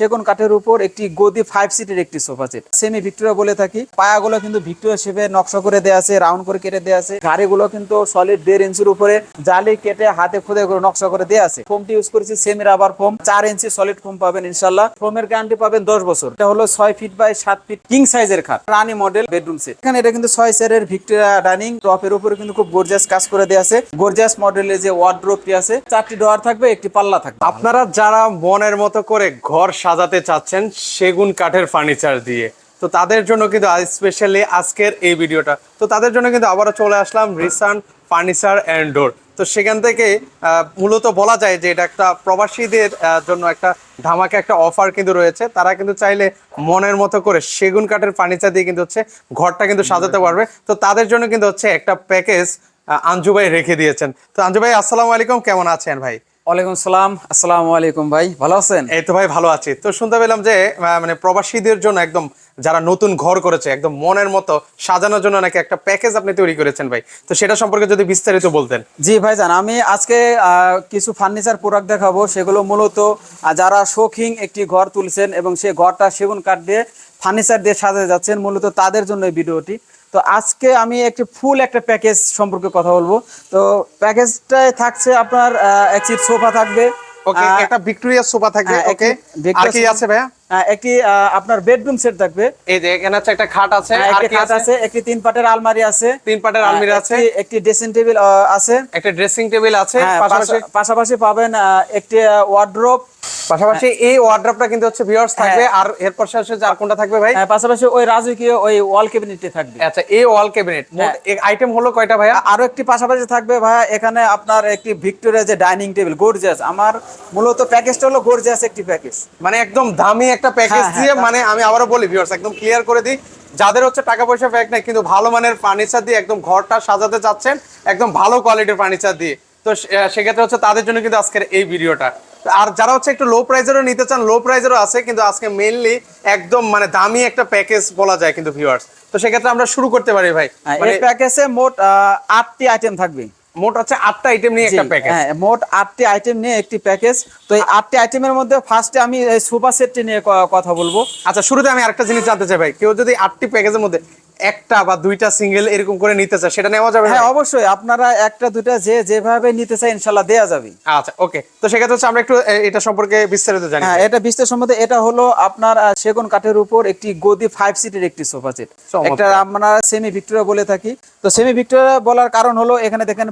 সেগুন কাঠের উপর একটি গদি ফাইভ সিটের একটি সোফা সেট সেমি ভিক্টোরিয়া বলে থাকি। পায়াগুলো কিন্তু ভিক্টোরিয়া শেপে নকশা করে দেওয়া আছে রাউন্ড করে কেটে দেওয়া আছে। গাড়িগুলো কিন্তু সলিড দেড় ইঞ্চির উপরে জালি কেটে হাতে খুদে করে নকশা করে দেওয়া আছে। ফোমটি ইউজ করেছি সেমি রাবার ফোম চার ইঞ্চি সলিড ফোম পাবেন ইনশাল্লাহ ফোমের গ্যারান্টি পাবেন দশ বছর। এটা হলো ছয় ফিট বাই সাত ফিট কিং সাইজের খাট। রানি মডেল বেডরুম সেট এখানে এটা কিন্তু ছয় সেরের ভিক্টোরিয়া ডাইনিং টপের উপরে কিন্তু খুব গর্জিয়াস কাজ করে দেওয়া আছে। গর্জিয়াস মডেলের যে ওয়ার্ড্রোপটি আছে, চারটি ডোয়ার থাকবে, একটি পাল্লা থাকবে। আপনারা যারা মনের মতো করে ঘর সাজাতে চাচ্ছেন সেগুন কাঠের ফার্নিচার দিয়ে। তো তাদের জন্য কিন্তু স্পেশালি আজকের এই ভিডিওটা। তো তাদের জন্য কিন্তু আবারও চলে আসলাম রিসান ফার্নিচার অ্যান্ড ডোর তো সেখান থেকে মূলত বলা যায় যে এটা একটা প্রবাসীদের জন্য একটা ধামাকে একটা অফার কিন্তু রয়েছে। তারা কিন্তু চাইলে মনের মতো করে সেগুন কাঠের ফার্নিচার দিয়ে কিন্তু হচ্ছে ঘরটা কিন্তু সাজাতে পারবে। তো তাদের জন্য কিন্তু হচ্ছে একটা প্যাকেজ আঞ্জু ভাই রেখে দিয়েছেন। তো আঞ্জু ভাই, আসসালামু আলাইকুম। কেমন আছেন ভাই? ওয়ালাইকুম সালাম আসসালামু আলাইকুম ভাই ভালো আছেন? এই তো ভাই ভালো আছি। তো শুনতে পেলাম যে মানে প্রবাসীদের জন্য একদম যারা নতুন ঘর করেছে একদম মনের মতো সাজানোর জন্য নাকি একটা প্যাকেজ আপনি তৈরি করেছেন ভাই? তো সেটা সম্পর্কে যদি বিস্তারিত বলতেন। জি ভাইজান আমি আজকে আহ, কিছু ফার্নিচার প্রোডাক্ট দেখাবো সেগুলো মূলত যারা শৌখিন একটি ঘর তুলছেন এবং সেই ঘরটা সেগুন কাঠ দিয়ে ফার্নিচার দিয়ে সাজাতে যাচ্ছেন মূলত তাদের জন্য এই ভিডিওটি। তো আজকে আমি একটি ফুল একটা প্যাকেজ সম্পর্কে কথা বলব। তো প্যাকেজটায় থাকছে আপনার এক সিট সোফা থাকবে। ওকে একটা ভিক্টোরিয়া সোফা থাকবে হ্যাঁ, ওকে? আর কি আছে ভাইয়া? একটি আপনার বেডরুম সেট থাকবে। এই যে এখানে হচ্ছে একটা খাট আছে আর একটি কি খাট আছে? একটি তিন পাটের আলমারি আছে। তিন পাটের আলমিরা আছে। একটি- ড্রেসিং টেবিল আছে। একটা ড্রেসিং টেবিল আছে হ্যাঁ, পাশাপাশি পাশাপাশি পাবেন একটি ওয়ার্ড্রোপ পাশাপাশি এই ওয়ার্ড্রপটা কিন্তু হচ্ছে ভিউয়ার্স থাকবে। আর এরপর শেষে আর কোনটা থাকবে ভাই? পাশাপাশি ওই রাজকীয় ওই ওয়াল থাকবে। আচ্ছা এই ওয়াল ক্যাবিনেট হ্যাঁ। আইটেম হলো কয়টা ভাইয়া? আরও একটি পাশাপাশি থাকবে ভাইয়া এখানে আপনার একটি ভিক্টোরিয়া যে ডাইনিং টেবিল গর্জিয়াস আমার মূলত প্যাকেজটা হলো গর্জিয়াস একটি প্যাকেজ মানে একদম দামি একটা প্যাকেজ হ্যাঁ, দিয়ে হ্যাঁ, মানে আমি আবারও বলি ভিউয়ার্স একদম ক্লিয়ার করে দিই। যাদের হচ্ছে টাকা পয়সা ফ্যাক নাই কিন্তু ভালো মানের ফার্নিচার দিয়ে একদম ঘরটা সাজাতে চাচ্ছেন একদম ভালো কোয়ালিটির ফার্নিচার দিয়ে। তো সেক্ষেত্রে হচ্ছে তাদের জন্য কিন্তু আজকের এই ভিডিওটা আর যারা হচ্ছে একটু লো প্রাইজেরও নিতে চান লো প্রাইজেরও আছে কিন্তু আজকে মেইনলি একদম মানে দামি একটা প্যাকেজ বলা যায় কিন্তু ভিউয়ার্স তো সেক্ষেত্রে আমরা শুরু করতে পারি ভাই। মানে এই প্যাকেজে মোট আটটি আইটেম থাকবে। মোট হচ্ছে আটটা আইটেম নিয়ে একটা প্যাকেজ হ্যাঁ মোট আটটি আইটেম নিয়ে একটি প্যাকেজ তো এই আটটি আইটেমের মধ্যে ফার্স্টে আমি এই সোফা সেটটি নিয়ে কথা বলব। আচ্ছা শুরুতে আমি আরেকটা জিনিস জানতে চাই ভাই। কেউ যদি আটটি প্যাকেজের মধ্যে একটা বা দুইটা সিঙ্গেল এরকম করে নিতে চায় সেটা নেওয়া যাবে হ্যাঁ অবশ্যই। আপনারা একটা দুটা যে যেভাবে নিতে চাই ইনশাল্লাহ দেয়া যাবে আচ্ছা ওকে তো সেক্ষেত্রে হচ্ছে আমরা একটু এটা সম্পর্কে বিস্তারিত জানি। হ্যাঁ এটা বিস্তার সম্বন্ধে এটা হলো আপনার সেগুন কাঠের উপর একটি গদি ফাইভ সিটের একটি সোফা সেট একটা আমরা সেমি ভিক্টোরিয়া বলে থাকি। তো সেমি ভিক্টোরিয়া বলার কারণ হলো এখানে দেখেন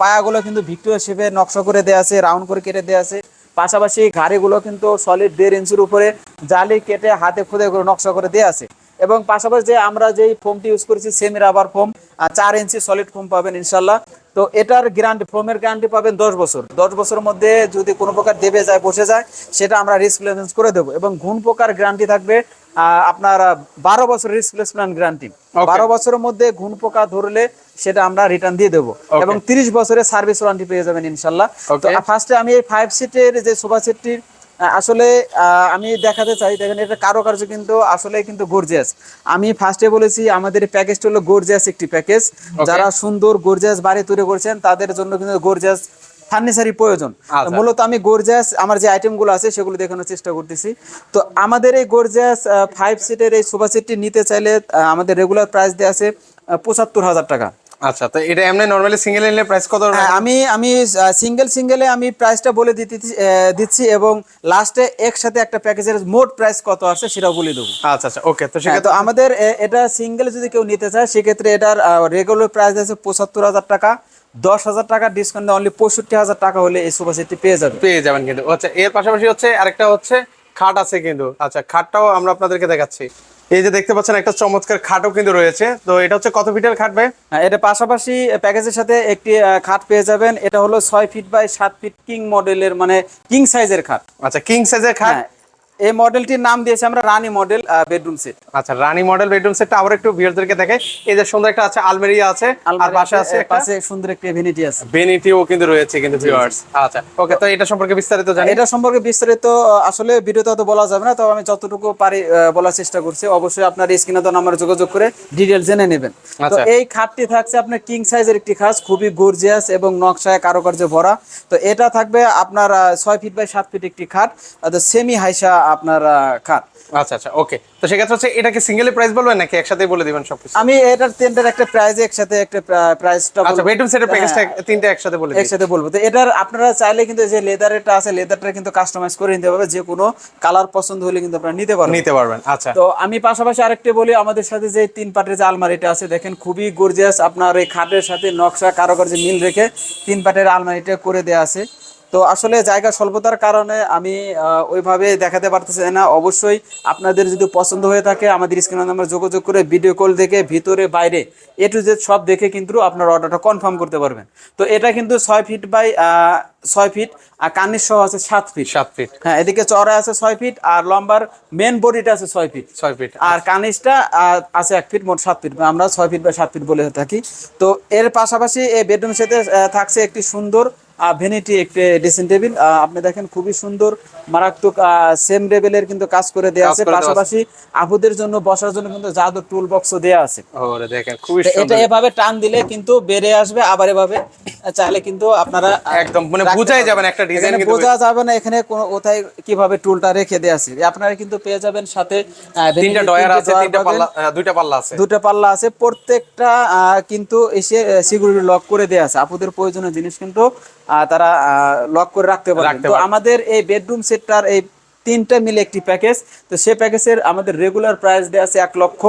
পায়াগুলো কিন্তু ভিক্টোরিয়া শেপে নকশা করে দেওয়া আছে রাউন্ড করে কেটে দেওয়া আছে। পাশাপাশি গাড়িগুলো কিন্তু সলিড দেড় ইঞ্চির উপরে জালি কেটে হাতে খুদে করে নকশা করে দেওয়া আছে। এবং পাশাপাশি যে আমরা যেই ফোমটি ইউজ করেছি সেমি রাবার ফোম চার ইঞ্চি সলিড ফোম পাবেন ইনশাল্লাহ। তো এটার গ্যারান্টি ফোমের গ্যারান্টি পাবেন দশ বছর। দশ বছরের মধ্যে যদি কোনো প্রকার দেবে যায় বসে যায় সেটা আমরা রিপ্লেসমেন্ট করে দেবো। এবং ঘুণ পোকার গ্যারান্টি থাকবে আপনার বারো বছর রিপ্লেসমেন্ট গ্যারান্টি বারো বছরের মধ্যে ঘুণ পোকা ধরলে সেটা আমরা রিটার্ন দিয়ে দেবো। এবং তিরিশ বছরের সার্ভিস ওয়ারেন্টি পেয়ে যাবেন ইনশাল্লাহ। তো. ফার্স্টে আমি এই ফাইভ সিটের যে সোফা সেটটির আসলে আহ, আমি দেখাতে চাই দেখেন এটা কারুকার্য কিন্তু আসলে কিন্তু গর্জিয়াস আমি ফার্স্টে বলেছি আমাদের প্যাকেজটা হলো গর্জিয়াস একটি প্যাকেজ যারা সুন্দর গর্জিয়াস বাড়ি তৈরি করছেন তাদের জন্য কিন্তু গর্জিয়াস ফার্নিচারই প্রয়োজন। আচ্ছা। মূলত আমি গর্জিয়াস আমার যে আইটেমগুলো আছে সেগুলো দেখানোর চেষ্টা করতেছি। তো আমাদের এই গর্জিয়াস ফাইভ সিটের এই সোফা সেটটি নিতে চাইলে আমাদের রেগুলার প্রাইস দেওয়া আছে পঁচাত্তর হাজার টাকা। আচ্ছা তো এটা এমনি নরমালি সিঙ্গেল নিলে প্রাইস কত হ্যাঁ আমি আমি সিঙ্গেল সিঙ্গেলে আমি প্রাইসটা বলে দিতে দিচ্ছি এবং লাস্টে একসাথে একটা প্যাকেজের মোট প্রাইস কত আছে সেটাও বলে দেবো। আচ্ছা আচ্ছা ওকে তো হ্যাঁ, সেক্ষেত্রে তো আমাদের এটা সিঙ্গেল যদি কেউ নিতে চায় সেক্ষেত্রে এটার রেগুলার প্রাইস আছে পঁচাত্তর হাজার টাকা। দশ হাজার টাকা ডিসকাউন্ট অনলি পঁয়ষট্টি হাজার টাকা হলে এই সোফা সেটটি পেয়ে যাবে পেয়ে যাবেন কিন্তু। আচ্ছা এর পাশাপাশি হচ্ছে আরেকটা হচ্ছে খাট আছে কিন্তু। আচ্ছা খাটটাও আমরা আপনাদেরকে দেখাচ্ছি। এই যে দেখতে পাচ্ছেন একটা চমৎকার খাটও কিন্তু রয়েছে। তো এটা হচ্ছে কত ফিটের খাট ভাই? হ্যাঁ, এটা পাশাপাশি প্যাকেজের সাথে একটি খাট পেয়ে যাবেন। এটা হলো ছয় ফিট বাই সাত ফিট কিং মডেলের মানে কিং সাইজের খাট। আচ্ছা কিং সাইজের খাট? হ্যাঁ এই মডেলটির নাম দিয়েছি আমরা রানী মডেল বেডরুম সেট আচ্ছা রানী মডেল বেডরুম সেটটা আবার একটু ভিউয়ারদেরকে দেখে এই যে সুন্দর একটা আছে আলমেরিয়া আছে আর পাশে আছে পাশে সুন্দর একটি ভ্যানিটি আছে। বেনিটিও কিন্তু রয়েছে কিন্তু ভিউয়ার্স আচ্ছা ওকে তো এটা সম্পর্কে বিস্তারিত জানি। এটা সম্পর্কে বিস্তারিত আসলে ভিডিওতে তো বলা যাবে না তবে আমি যতটুকু পারি বলার চেষ্টা করছি। অবশ্যই আপনার স্ক্রিনে তো নাম্বার যোগাযোগ করে ডিটেল জেনে নেবেন। তো আচ্ছা। এই খাটটি থাকছে আপনার কিং সাইজের একটি খাস খুবই গর্জিয়াস এবং নকশায় কারুকার্য ভরা। তো এটা থাকবে আপনার আহ, ছয় ফিট বাই সাত ফিট একটি খাট সেমি হাইসা আপনার খাট। আচ্ছা আচ্ছা ওকে তো সেক্ষেত্রে হচ্ছে এটাকে সিঙ্গেল প্রাইস বলবেন নাকি একসাথে বলে দিবেন সবকিছু? আমি এটার তিনটার একটা প্রাইজ একসাথে একটা প্রাইসটা আচ্ছা বেডরুম সেটের প্যাকেজটা তিনটে একসাথে বলে একসাথে বলব। তো এটার আপনারা চাইলে কিন্তু যে লেদারটা আছে লেদারটা কিন্তু কাস্টমাইজ করে নিতে পারবে যে কোনো কালার পছন্দ হলে কিন্তু আপনারা নিতে পারবেন। নিতে পারবেন আচ্ছা। তো আমি পাশাপাশি আরেকটা বলি আমাদের সাথে যে তিন পাটের যে আলমারিটা আছে দেখেন খুবই গর্জিয়াস আপনার এই খাটের সাথে নকশা কারোকার যে মিল রেখে তিন পাটের আলমারিটা করে দেওয়া আছে। তো আসলে জায়গা স্বল্পতার কারণে আমি ওইভাবে দেখাতে পারতেছি না। অবশ্যই আপনাদের যদি পছন্দ হয়ে থাকে আমাদের স্ক্রিনে নাম্বার যোগাযোগ করে ভিডিও কল দেখে ভিতরে বাইরে এ টু জেড সব দেখে কিন্তু আপনার অর্ডারটা কনফার্ম করতে পারবেন। তো এটা কিন্তু ছয় ফিট বাই ছয় ফিট আর কানের সহ আছে সাত ফিট সাত ফিট হ্যাঁ এদিকে চড়া আছে ছয় ফিট আর লম্বার মেন বডিটা আছে ছয় ফিট ছয় ফিট আর কানিসটা আছে এক ফিট মোট সাত ফিট আমরা ছয় ফিট বা সাত ফিট বলে থাকি। তো এর পাশাপাশি এই বেডরুম সেটে থাকছে একটি সুন্দর ভেনিটি একটি ড্রেসিং টেবিল আপনি দেখেন খুবই সুন্দর মারাত্মক সেম লেভেলের কিন্তু কাজ করে দেওয়া আছে। পাশাপাশি আপুদের জন্য বসার জন্য কিন্তু জাদু টুল বক্সও দেওয়া আছে। ওরে দেখেন খুবই তো এটা এভাবে টান দিলে কিন্তু বেড়ে আসবে আবার এভাবে চাইলে কিন্তু আপনারা একদম মানে বুঝাই পারবেন। যাবে না একটা ডিজাইন এখানে কিন্তু বোঝা যাবে না এখানে কোনো কোথায় কীভাবে টুলটা রেখে দেওয়া আছে। আপনারা কিন্তু পেয়ে যাবেন সাথে তিনটা ডয়ার আছে তিনটা পাল্লা দুইটা পাল্লা আছে। দুটো পাল্লা আছে। প্রত্যেকটা আহ, কিন্তু এসে সিকিউরিটি লক করে দেওয়া আছে। আপুদের প্রয়োজনীয় জিনিস কিন্তু তারা লক করে রাখতে পারবেন। তো আমাদের এই বেডরুম সেটটার এই তিনটা মিলে একটি প্যাকেজ তো সেই প্যাকেজের আমাদের রেগুলার প্রাইস দেওয়া আছে এক লক্ষ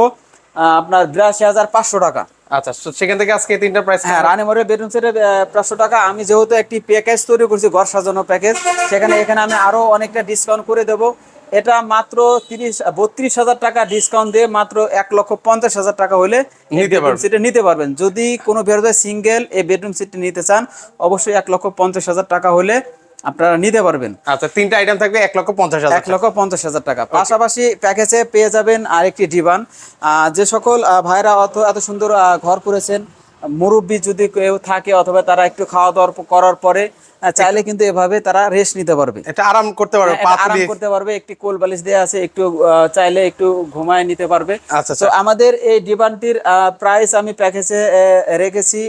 আপনার বিরাশি হাজার পাঁচশো টাকা। আচ্ছা তো সেখান থেকে আজকে তিনটা প্রাইস হ্যাঁ রানীমরের বেডরুম সেটের পাঁচশো টাকা। আমি যেহেতু একটি প্যাকেজ তৈরি করছি ঘর সাজানো প্যাকেজ সেখানে এখানে আমি আরও অনেকটা ডিসকাউন্ট করে দেবো। এটা মাত্র তিরিশ বত্রিশ হাজার টাকা ডিসকাউন্ট দিয়ে মাত্র এক লক্ষ পঞ্চাশ হাজার টাকা হলে নিতে পারবেন। সেটা নিতে পারবেন। যদি কোনো বেরোয় সিঙ্গেল এই বেডরুম সেটটি নিতে চান অবশ্যই এক লক্ষ পঞ্চাশ হাজার টাকা হলে আপনারা নিতে পারবেন। আচ্ছা তিনটা আইটেম থাকবে এক লক্ষ পঞ্চাশ হাজার এক লক্ষ পঞ্চাশ হাজার টাকা। পাশাপাশি প্যাকেজে পেয়ে যাবেন আরেকটি আহ, যে সকল ভাইরা অত এত সুন্দর ঘর করেছেন মুরব্বী যদি কেউ থাকে অথবা তারা একটু খাওয়া দাওয়া করার পরে চাইলে কিন্তু এভাবে তারা রেস্ট নিতে পারবে। এটা আরাম করতে পারবে হ্যাঁ, আরাম করতে পারবে একটি কোল বালিশ দেওয়া আছে একটু চাইলে একটু ঘুমায় নিতে পারবে। আচ্ছা, তো আমাদের এই ডিবানটির প্রাইস আমি প্যাকেজে রেখেছি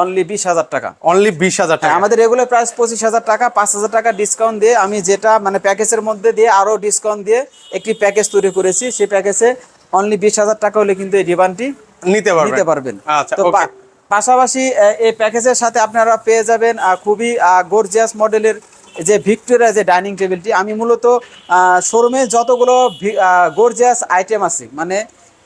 অনলি বিশ হাজার টাকা। অনলি বিশ হাজার হ্যাঁ, টাকা। আমাদের রেগুলার প্রাইস পঁচিশ হাজার টাকা পাঁচ হাজার টাকা ডিসকাউন্ট দিয়ে আমি যেটা মানে প্যাকেজের মধ্যে দিয়ে আরও ডিসকাউন্ট দিয়ে একটি প্যাকেজ তৈরি করেছি সেই প্যাকেজে অনলি বিশ হাজার টাকা হলে কিন্তু এই ডিবানটি নিতে পারবেন। নিতে পারবেন। আচ্ছা পাশাপাশি এই প্যাকেজের সাথে আপনারা পেয়ে যাবেন খুবই গর্জিয়াস মডেলের যে ভিক্টোরিয়া যে ডাইনিং টেবিলটি। আমি মূলত শোরুমে যতগুলো গর্জিয়াস আইটেম আছে মানে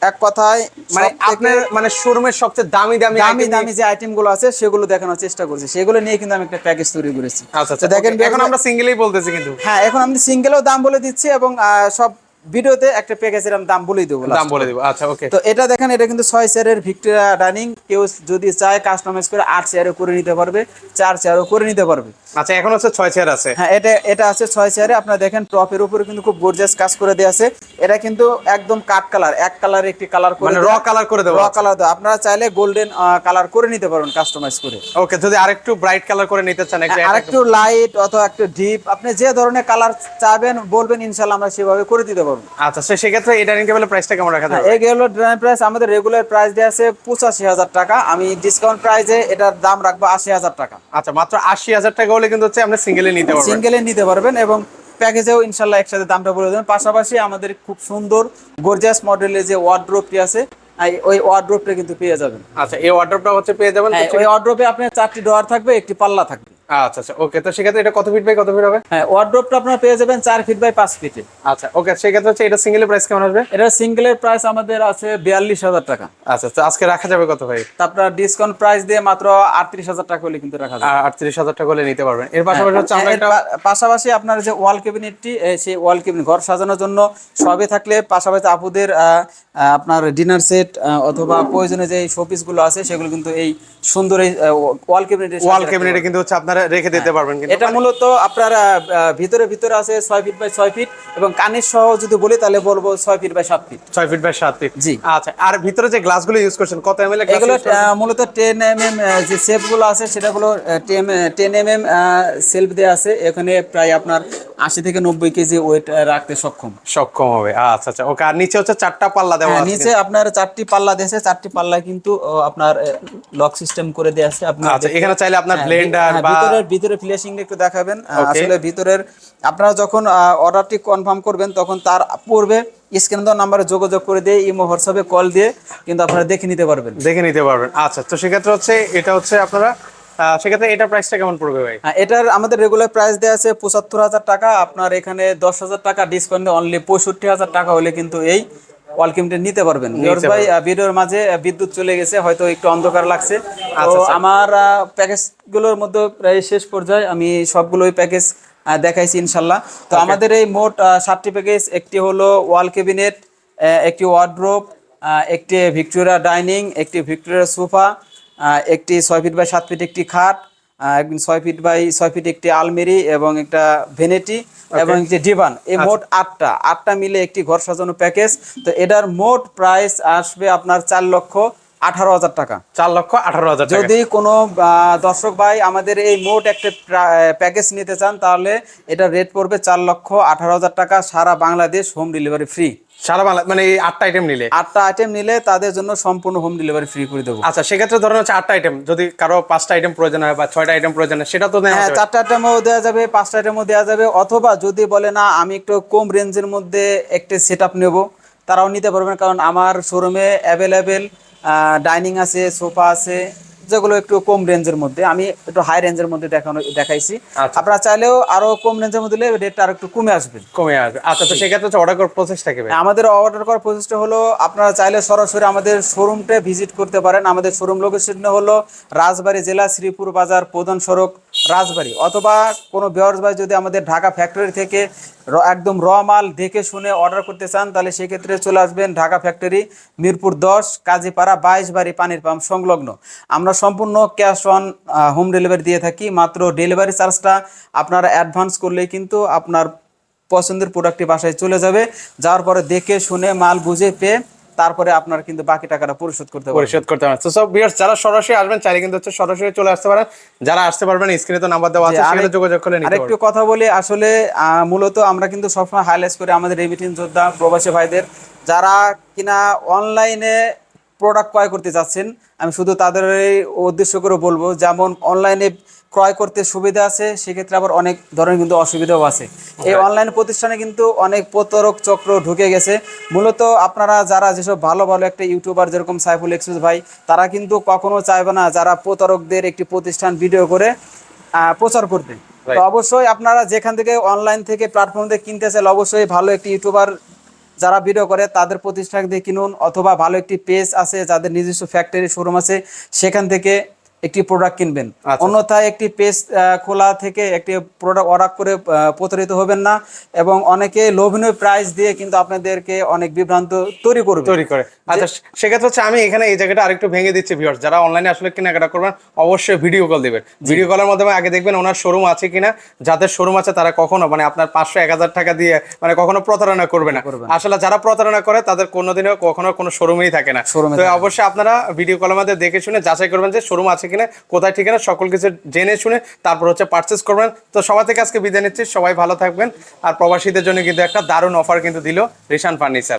এক কথায় মানে আপনার মানে শোরুমের সবচেয়ে দামি দামি দামি দামি যে আইটেমগুলো আছে সেগুলো দেখানোর চেষ্টা করছি। সেগুলো নিয়ে কিন্তু আমি একটা প্যাকেজ তৈরি করেছি। আচ্ছা আচ্ছা দেখেন এখন আমরা সিঙ্গেলই বলতেছি কিন্তু। হ্যাঁ এখন আমি সিঙ্গেলও দাম বলে দিচ্ছি এবং সব ভিডিওতে একটা প্যাকেজের আমি দাম বলেই দেবো দাম বলে দিব আচ্ছা ওকে তো এটা দেখেন এটা কিন্তু ছয় চেয়ারের ভিক্টোরিয়া ডাইনিং কেউ যদি চায় কাস্টমাইজ করে আট চেয়ারও করে নিতে পারবে চার চেয়ারও করে নিতে পারবে। আচ্ছা এখন হচ্ছে ছয় চেয়ার আছে। হ্যাঁ এটা এটা আছে ছয় চেয়ারে আপনারা দেখেন টপের উপরে কিন্তু খুব গর্জিয়াস কাজ করে দেওয়া আছে। এটা কিন্তু একদম কাট কালার এক কালার একটি কালার করে মানে র কালার করে দেবো র কালার আপনারা চাইলে গোল্ডেন কালার করে নিতে পারবেন কাস্টমাইজ করে। ওকে যদি আরেকটু ব্রাইট কালার করে নিতে চান একটু আর একটু লাইট অথবা একটু ডিপ আপনি যে ধরনের কালার চাবেন বলবেন ইনশাল্লাহ আমরা সেভাবে করে দিতে পারব। আচ্ছা সে সেক্ষেত্রে এই ডাইনিং টেবিলের প্রাইসটা কেমন রাখা হ্যাঁ, যাবে এই গেল ড্রাই প্রাইস আমাদের রেগুলার প্রাইস আছে পঁচাশি হাজার টাকা। আমি ডিসকাউন্ট প্রাইসে এটার দাম রাখব আশি হাজার টাকা। আচ্ছা মাত্র আশি হাজার টাকা হলে কিন্তু হচ্ছে আপনি সিঙ্গেলে নিতে পারবেন। সিঙ্গেলে নিতে পারবেন এবং প্যাকেজেও ইনশাল্লাহ একসাথে দামটা বলে দেবেন। পাশাপাশি আমাদের খুব সুন্দর গর্জিয়াস মডেলের যে ওয়ার্ড্রোপটি আছে ওই ওয়ার্ড্রোপটা কিন্তু পেয়ে যাবেন। আচ্ছা এই অর্ডারটা হচ্ছে পেয়ে যাবেন হ্যাঁ ওই ওয়ার্ড্রোপে আপনার চারটি ডোয়ার থাকবে একটি পাল্লা থাকবে। আচ্ছা আচ্ছা ওকে তো সেক্ষেত্রে এটা কত ফিট বাই কত ফিট হবে? হ্যাঁ ওয়ার্ড্রোপটা আপনার পেয়ে যাবেন চার ফিট বাই পাঁচ ফিটে আচ্ছা ওকে সেক্ষেত্রে হচ্ছে এটা সিঙ্গেলের প্রাইস কেমন আসবে? এটা সিঙ্গেলের প্রাইস আমাদের আছে বিয়াল্লিশ হাজার টাকা। আচ্ছা তো আজকে রাখা যাবে কত ভাই? আপনার ডিসকাউন্ট প্রাইস দিয়ে মাত্র আটত্রিশ হাজার টাকা হলে কিন্তু রাখা যাবে। আটত্রিশ হাজার টাকা হলে নিতে পারবেন। এর পাশাপাশি হচ্ছে আমরা পাশাপাশি আপনার যে ওয়াল ক্যাবিনেটটি সেই ওয়াল ক্যাবিনেট ঘর সাজানোর জন্য সবই থাকলে পাশাপাশি আপুদের আপনার ডিনার সেট অথবা প্রয়োজনে যে শোপিসগুলো আছে সেগুলো কিন্তু এই সুন্দর এই ওয়াল ক্যাবিনেটের ওয়াল ক্যাবিনেটে কিন্তু হচ্ছে আপনারা রেখে দিতে পারবেন কিন্তু এটা মূলত আপনার ভিতরে ভিতরে আছে ছয় ফিট বাই ছয় ফিট এবং কানের সহ যদি বলি তাহলে বলব ছয় ফিট বাই সাত ফিট ছয় ফিট বাই সাত ফিট জি। আচ্ছা আর ভিতরে যে গ্লাসগুলো ইউজ করছেন কত এম এল এগুলো মূলত টেন এম এম যে সেপগুলো আছে সেটাগুলো টেন এম এম সেলফ দেওয়া আছে। এখানে প্রায় আপনার আশি থেকে নব্বই কেজি ওয়েট রাখতে সক্ষম। সক্ষম হবে। আচ্ছা আচ্ছা ওকে আর নিচে হচ্ছে চারটা পাল্লা দেওয়া হ্যাঁ, আছে নিচে আপনার চারটি পাল্লা দিয়েছে চারটি পাল্লা কিন্তু আপনার লক সিস্টেম করে দেওয়া আছে। আপনার আচ্ছা এখানে চাইলে আপনার ব্লেন্ডার হ্যাঁ, বা ভিতরের ভিতরে ফিনিশিং একটু দেখাবেন। আসলে ভিতরের আপনারা যখন অর্ডারটি কনফার্ম করবেন তখন তার পূর্বে স্ক্রিন দেওয়া নাম্বারে যোগাযোগ করে দিয়ে ইমো হোয়াটসঅ্যাপে কল দিয়ে কিন্তু আপনারা দেখে নিতে পারবেন। দেখে নিতে পারবেন। আচ্ছা তো সেক্ষেত্রে হচ্ছে এটা হচ্ছে আপনারা সেক্ষেত্রে এটা প্রাইসটা কেমন পড়বে ভাই? হ্যাঁ, এটার আমাদের রেগুলার প্রাইস দেওয়া আছে পঁচাত্তর হাজার টাকা। আপনার এখানে দশ হাজার টাকা ডিসকাউন্ট অনলি পঁয়ষট্টি হাজার টাকা হলে কিন্তু এই ওয়ালকিমটা নিতে পারবেন। ভিউয়ার্স ভাই ভিডিওর মাঝে বিদ্যুৎ চলে গেছে হয়তো একটু অন্ধকার লাগছে। তো আচ্ছা, আচ্ছা। আমার প্যাকেজগুলোর মধ্যে প্রায় শেষ পর্যায়ে আমি সবগুলোই প্যাকেজ দেখাইছি ইনশাল্লাহ। তো আমাদের এই মোট সাতটি প্যাকেজ একটি হলো ওয়াল ক্যাবিনেট একটি ওয়ার্ড্রোপ একটি ভিক্টোরিয়া ডাইনিং একটি ভিক্টোরিয়া সোফা একটি ছয় ফিট বাই সাত ফিট একটি খাট একদিন ছয় ফিট বাই ছয় ফিট একটি আলমেরি এবং একটা ভেনেটি এবং একটি ডিভান এই মোট আটটা। আটটা মিলে একটি ঘর সাজানো প্যাকেজ। তো এটার মোট প্রাইস আসবে আপনার চার লক্ষ আঠারো হাজার টাকা। চার লক্ষ আঠারো হাজার যদি কোনো দর্শক ভাই আমাদের এই মোট একটা প্যাকেজ নিতে চান তাহলে এটা রেট পড়বে চার লক্ষ আঠারো হাজার টাকা সারা বাংলাদেশ হোম ডেলিভারি ফ্রি। সারা বাংলা মানে এই আটটা আইটেম নিলে? আটটা আইটেম নিলে তাদের জন্য সম্পূর্ণ হোম ডেলিভারি ফ্রি করে দেবো। আচ্ছা সেক্ষেত্রে ধরেন হচ্ছে আটটা আইটেম যদি কারও পাঁচটা আইটেম প্রয়োজন হয় বা ছয়টা আইটেম প্রয়োজন হয় সেটা তো হ্যাঁ চারটা আইটেমও দেওয়া যাবে পাঁচটা আইটেমও দেওয়া যাবে অথবা যদি বলে না আমি একটু কম রেঞ্জের মধ্যে একটি সেট আপ নেব তারাও নিতে পারবেন কারণ আমার শোরুমে অ্যাভেলেবেল ডাইনিং আছে সোফা আছে যেগুলো একটু কম রেঞ্জের মধ্যে। আমি একটু হাই রেঞ্জের মধ্যে দেখানো দেখাইছি। আচ্ছা। আপনারা চাইলেও আরও কম রেঞ্জের মধ্যে রেটটা আর একটু কমে আসবে। কমে আসবে। আচ্ছা তো সেক্ষেত্রে হচ্ছে অর্ডার করার প্রসেসটা কি আমাদের অর্ডার করার প্রসেসটা হলো আপনারা চাইলে সরাসরি আমাদের শোরুমটা ভিজিট করতে পারেন। আমাদের শোরুম লোকেশন হলো রাজবাড়ী জেলা শ্রীপুর বাজার প্রধান সড়ক। রাজবাড়ী অথবা কোনো ভাই যদি আমাদের ঢাকা ফ্যাক্টরি থেকে একদম র মাল দেখে শুনে অর্ডার করতে চান, তাহলে সেক্ষেত্রে চলে আসবেন ঢাকা ফ্যাক্টরি মিরপুর দশ, কাজীপাড়া বাইশ বাড়ি পানির পাম্প সংলগ্ন। আমরা সম্পূর্ণ ক্যাশ অন হোম ডেলিভারি দিয়ে থাকি, মাত্র ডেলিভারি চার্জটা আপনারা অ্যাডভান্স করলেই কিন্তু আপনার পছন্দের প্রোডাক্টটি বাসায় চলে যাবে। যাওয়ার পরে দেখে শুনে মাল বুঝে পেয়ে তারপরে আপনার কিন্তু বাকি টাকাটা পরিশোধ করতে পারবেন। পরিশোধ করতে পারেন তো সব বিয়ার্স যারা সরাসরি আসবেন চাইলে কিন্তু হচ্ছে সরাসরি চলে আসতে পারেন। যারা আসতে পারবেন স্ক্রিনে তো নাম্বার দেওয়া আছে সেখানে যোগাযোগ করে নিতে আরেকটু কথা বলি আসলে মূলত আমরা কিন্তু সবসময় হাইলাইট করি আমাদের রেমিটিং যোদ্ধা প্রবাসী ভাইদের। যারা কিনা অনলাইনে প্রোডাক্ট ক্রয় করতে যাচ্ছেন আমি শুধু তাদের উদ্দেশ্য করে বলব যেমন অনলাইনে ক্রয় করতে সুবিধা আছে সেক্ষেত্রে আবার অনেক ধরনের কিন্তু অসুবিধাও আছে। এই অনলাইন প্রতিষ্ঠানে কিন্তু অনেক প্রতারক চক্র ঢুকে গেছে। মূলত আপনারা যারা যেসব ভালো ভালো একটা ইউটিউবার যেরকম সাইফুল এক্সপ্রেস ভাই তারা কিন্তু কখনো চাইবে না যারা প্রতারকদের একটি প্রতিষ্ঠান ভিডিও করে প্রচার করতে। তো অবশ্যই আপনারা যেখান থেকে অনলাইন থেকে প্ল্যাটফর্ম থেকে কিনতে চাইলে অবশ্যই ভালো একটি ইউটিউবার যারা ভিডিও করে তাদের প্রতিষ্ঠান দিয়ে কিনুন। অথবা ভালো একটি পেজ আছে যাদের নিজস্ব ফ্যাক্টরি শোরুম আছে সেখান থেকে একটি প্রোডাক্ট কিনবেন। আচ্ছা। অন্যথায় একটি পেজ খোলা থেকে একটি প্রোডাক্ট অর্ডার করে প্রতারিত হবেন না এবং অনেকে লোভনীয় প্রাইস দিয়ে কিন্তু আপনাদেরকে অনেক বিভ্রান্ত তৈরি করবে। তৈরি করে। আচ্ছা সেক্ষেত্রে হচ্ছে আমি এখানে এই জায়গাটা আরেকটু ভেঙে দিচ্ছি ভিউয়ার্স যারা অনলাইনে আসলে কেনাকাটা করবেন অবশ্যই ভিডিও কল দিবেন। ভিডিও কলের মাধ্যমে আগে দেখবেন ওনার শোরুম আছে কিনা। যাদের শোরুম আছে তারা কখনো মানে আপনার পাঁচশো এক হাজার টাকা দিয়ে মানে কখনো প্রতারণা করবে না। আসলে যারা প্রতারণা করে তাদের কোনোদিনও কখনো কোনো শোরুমেই থাকে না। তো অবশ্যই আপনারা ভিডিও কলের মধ্যে দেখে শুনে যাচাই করবেন যে শোরুম আছে কিনা কোথায় ঠিকানা, সকল কিছু জেনে শুনে তারপর হচ্ছে পারচেস করবেন। তো সবাই থেকে আজকে বিদায় নিচ্ছি, সবাই ভালো থাকবেন। আর প্রবাসীদের জন্য কিন্তু একটা দারুণ অফার কিন্তু দিল রিশান ফার্নিচার